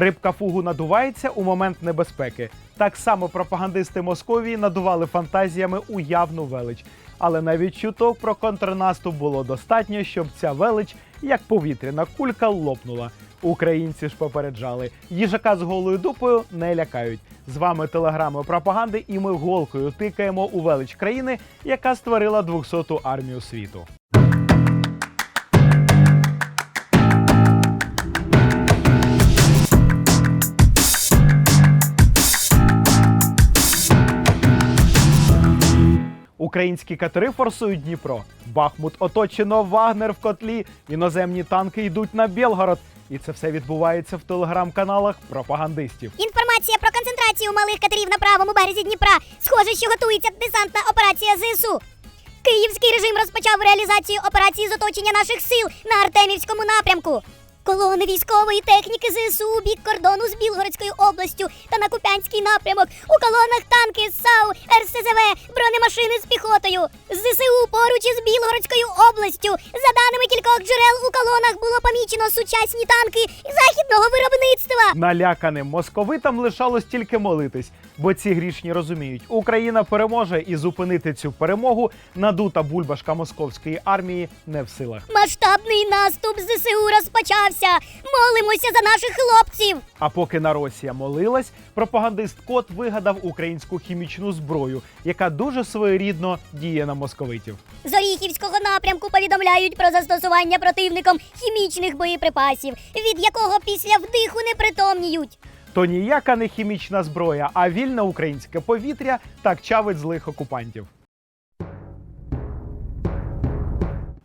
Рибка фугу надувається у момент небезпеки. Так само пропагандисти Московії надували фантазіями уявну велич. Але навіть чуток про контрнаступ було достатньо, щоб ця велич, як повітряна кулька, лопнула. Українці ж попереджали, їжака з голою дупою не лякають. З вами телеграми пропаганди, і ми голкою тикаємо у велич країни, яка створила 200-ту армію світу. Українські катери форсують Дніпро. Бахмут оточено, Вагнер в котлі. Іноземні танки йдуть на Білгород. І це все відбувається в телеграм-каналах пропагандистів. Інформація про концентрацію малих катерів на правому березі Дніпра. Схоже, що готується десантна операція ЗСУ. Київський режим розпочав реалізацію операції з оточення наших сил на Артемівському напрямку. Колони військової техніки ЗСУ бік кордону з Білгородською областю та на Куп'янський напрямок. У колонах танки, САУ, РСЗВ, бронемашини з піхотою. ЗСУ поруч із Білгородською областю. За даними кількох джерел, у колонах було помічено сучасні танки західного виробництва. Наляканим московитам лишалось тільки молитись, бо ці грішні розуміють, Україна переможе і зупинити цю перемогу надута бульбашка московської армії не в силах. Масштабний наступ ЗСУ розпочався. Молимося за наших хлопців. А поки на Росія молилась, пропагандист Кот вигадав українську хімічну зброю, яка дуже своєрідно діє на московитів. З Оріхівського напрямку повідомляють про застосування противником хімічних боєприпасів, від якого після вдиху не притомніють. То ніяка не хімічна зброя, а вільне українське повітря так чавить злих окупантів.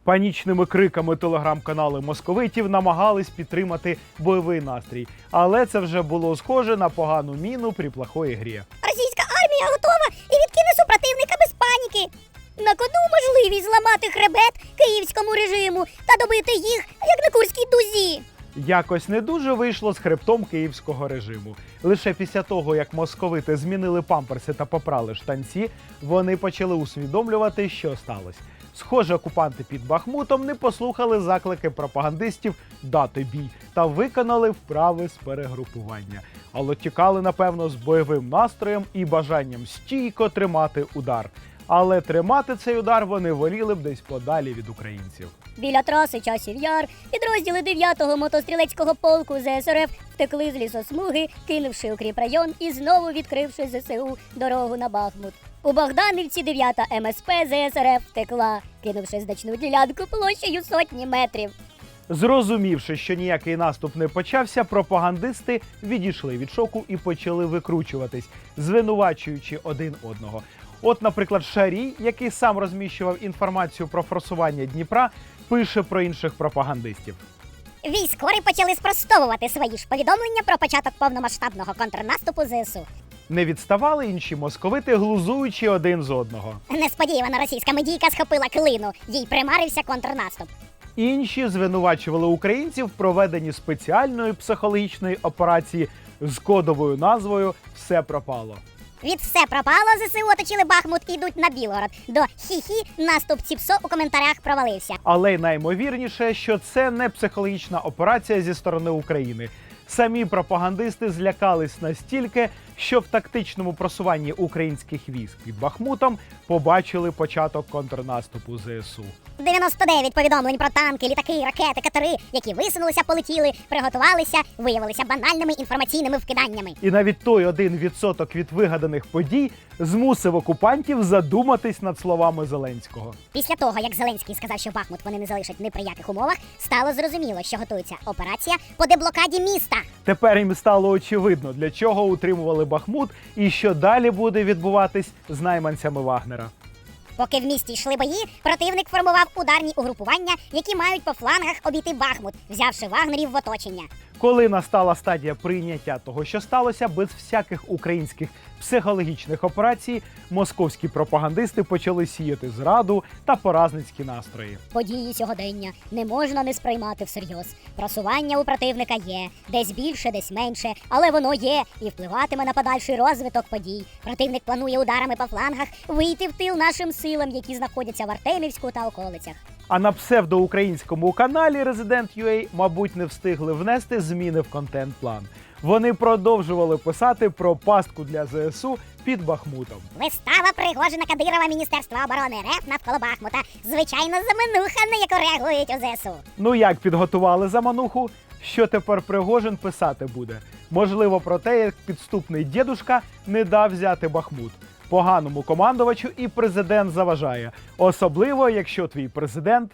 Панічними криками телеграм-канали московитів намагались підтримати бойовий настрій, але це вже було схоже на погану міну при плохої грі. Російська армія готова і відкине супротивника без паніки. На кону можливість зламати хребет київському режиму та добити їх, як на Курській дузі. Якось не дуже вийшло з хребтом київського режиму. Лише після того, як московити змінили памперси та попрали штанці, вони почали усвідомлювати, що сталося. Схоже, окупанти під Бахмутом не послухали заклики пропагандистів дати бій та виконали вправи з перегрупування. Але тікали, напевно, з бойовим настроєм і бажанням стійко тримати удар. Але тримати цей удар вони воліли б десь подалі від українців. Біля траси часів яр підрозділи 9-го мотострілецького полку ЗСРФ втекли з лісосмуги, кинувши укріпрайон і знову відкривши ЗСУ дорогу на Бахмут. У Богданівці 9-та МСП ЗСРФ втекла, кинувши значну ділянку площею сотні метрів. Зрозумівши, що ніякий наступ не почався, пропагандисти відійшли від шоку і почали викручуватись, звинувачуючи один одного. От, наприклад, Шарій, який сам розміщував інформацію про форсування Дніпра, пише про інших пропагандистів. Військові почали спростовувати свої ж повідомлення про початок повномасштабного контрнаступу ЗСУ. Не відставали інші московити, глузуючи один з одного. Несподівана російська медійка схопила клину, їй примарився контрнаступ. Інші звинувачували українців в проведенні спеціальної психологічної операції з кодовою назвою Все пропало. Від все пропало, ЗСУ оточили Бахмут і йдуть на Білгород. До хі-хі наступ Ціпсо у коментарях провалився. Але наймовірніше, що це не психологічна операція зі сторони України. Самі пропагандисти злякались настільки, що в тактичному просуванні українських військ під Бахмутом побачили початок контрнаступу ЗСУ. 99 повідомлень про танки, літаки, ракети, катери, які висунулися, полетіли, приготувалися, виявилися банальними інформаційними вкиданнями. І навіть той один відсоток від вигаданих подій змусив окупантів задуматись над словами Зеленського. Після того, як Зеленський сказав, що Бахмут вони не залишать ні при яких умовах, стало зрозуміло, що готується операція по деблокаді міста. Тепер їм стало очевидно, для чого утримували Бахмут і що далі буде відбуватись з найманцями Вагнера. Поки в місті йшли бої, противник формував ударні угрупування, які мають по флангах обійти Бахмут, взявши вагнерів в оточення. Коли настала стадія прийняття того, що сталося, без всяких українських психологічних операцій, московські пропагандисти почали сіяти зраду та поразницькі настрої. Події сьогодення не можна не сприймати всерйоз. Просування у противника є, десь більше, десь менше, але воно є і впливатиме на подальший розвиток подій. Противник планує ударами по флангах вийти в тил нашим силам, які знаходяться в Артемівську та околицях. А на псевдоукраїнському каналі Resident.ua, мабуть, не встигли внести зміни в контент-план. Вони продовжували писати про пастку для ЗСУ під Бахмутом. Вистава Пригожина Кадирова Міністерства оборони РФ навколо Бахмута. Звичайно, заменуха, на яку реагують у ЗСУ. Ну як підготували замануху? Що тепер Пригожин писати буде? Можливо, про те, як підступний дідушка не дав взяти Бахмут. Поганому командувачу і президент заважає, особливо якщо твій президент.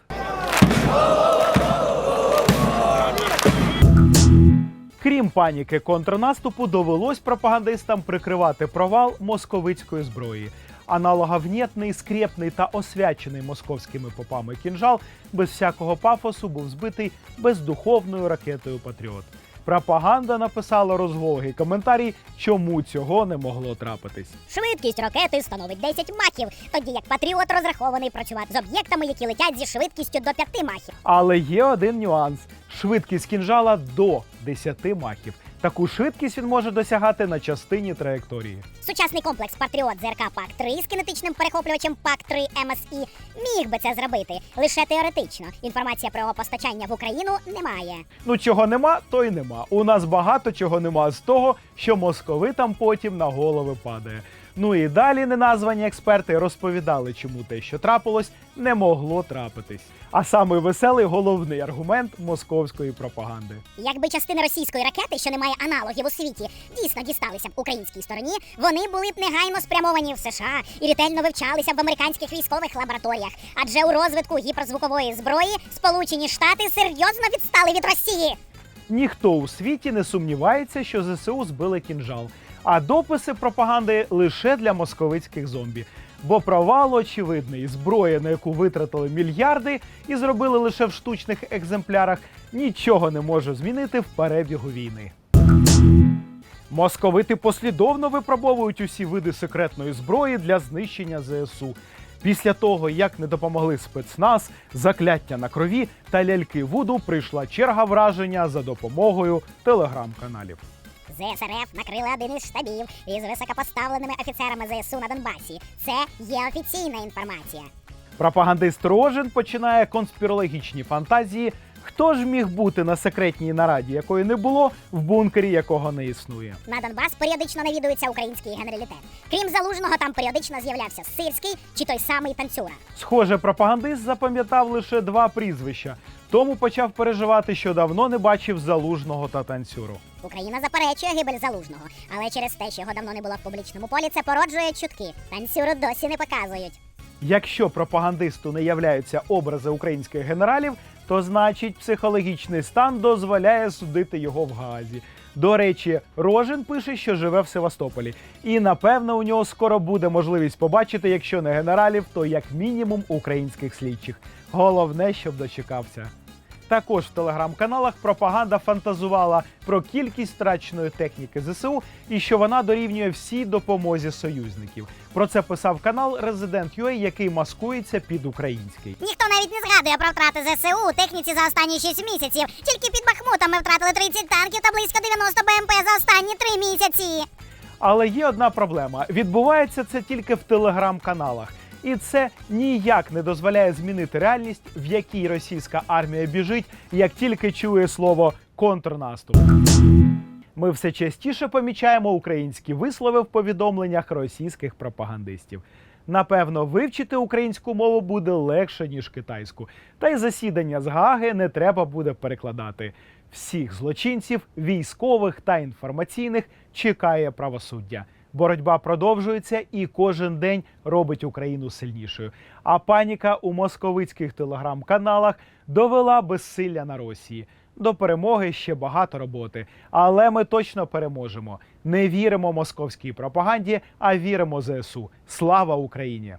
Крім паніки контрнаступу, довелось пропагандистам прикривати провал московицької зброї. Аналоговнєтний, скрєпний та освячений московськими попами кінжал без всякого пафосу був збитий бездуховною ракетою Патріот. Пропаганда написала розгологий коментарій, чому цього не могло трапитись. Швидкість ракети становить 10 махів, тоді як Патріот розрахований працювати з об'єктами, які летять зі швидкістю до 5 махів. Але є один нюанс: швидкість кінжала до 10 махів. Таку швидкість він може досягати на частині траєкторії. Сучасний комплекс Патріот ЗРК ПАК-3 з кінетичним перехоплювачем ПАК-3 МСІ міг би це зробити лише теоретично. Інформація про його постачання в Україну немає. Ну чого нема, то й нема. У нас багато чого нема з того, що московитам потім на голови падає. Ну і далі неназвані експерти розповідали, чому те, що трапилось, не могло трапитись. А самий веселий головний аргумент московської пропаганди. Якби частина російської ракети, що не має аналогів у світі, дійсно дісталися б українській стороні, вони були б негайно спрямовані в США і ретельно вивчалися б в американських військових лабораторіях. Адже у розвитку гіперзвукової зброї Сполучені Штати серйозно відстали від Росії. Ніхто у світі не сумнівається, що ЗСУ збили кінжал, а дописи пропаганди лише для московицьких зомбі. Бо провал очевидний, зброя, на яку витратили мільярди і зробили лише в штучних екземплярах, нічого не може змінити в перебігу війни. Московити послідовно випробовують усі види секретної зброї для знищення ЗСУ. Після того, як не допомогли спецназ, закляття на крові та ляльки Вуду, прийшла черга враження за допомогою телеграм-каналів. ЗСРФ накрили один із штабів із високопоставленими офіцерами ЗСУ на Донбасі. Це є офіційна інформація. Пропагандист Рожин починає конспірологічні фантазії. Хто ж міг бути на секретній нараді, якої не було, в бункері якого не існує? На Донбас періодично навідується український генералітет. Крім залужного, там періодично з'являвся Сирський чи той самий танцюра. Схоже, пропагандист запам'ятав лише два прізвища, тому почав переживати, що давно не бачив залужного та танцюру. Україна заперечує гибель залужного, але через те, що його давно не було в публічному полі, це породжує чутки. Танцюру досі не показують. Якщо пропагандисту не являються образи українських генералів, то значить психологічний стан дозволяє судити його в Гаазі. До речі, Рожин пише, що живе в Севастополі, і напевно у нього скоро буде можливість побачити, якщо не генералів, то як мінімум українських слідчих. Головне, щоб дочекався. Також в телеграм-каналах пропаганда фантазувала про кількість втраченої техніки ЗСУ і що вона дорівнює всій допомозі союзників. Про це писав канал Resident.ua, який маскується під український. Ніхто навіть не згадує про втрати ЗСУ у техніці за останні 6 місяців. Тільки під Бахмутом ми втратили 30 танків та близько 90 БМП за останні 3 місяці. Але є одна проблема: відбувається це тільки в телеграм-каналах. І це ніяк не дозволяє змінити реальність, в якій російська армія біжить, як тільки чує слово контрнаступ. Ми все частіше помічаємо українські вислови в повідомленнях російських пропагандистів. Напевно, вивчити українську мову буде легше ніж китайську, та й засідання з Гаги не треба буде перекладати. Всіх злочинців, військових та інформаційних чекає правосуддя. Боротьба продовжується і кожен день робить Україну сильнішою. А паніка у московицьких телеграм-каналах довела безсилля на Росії. До перемоги ще багато роботи, але ми точно переможемо. Не віримо московській пропаганді, а віримо ЗСУ. Слава Україні!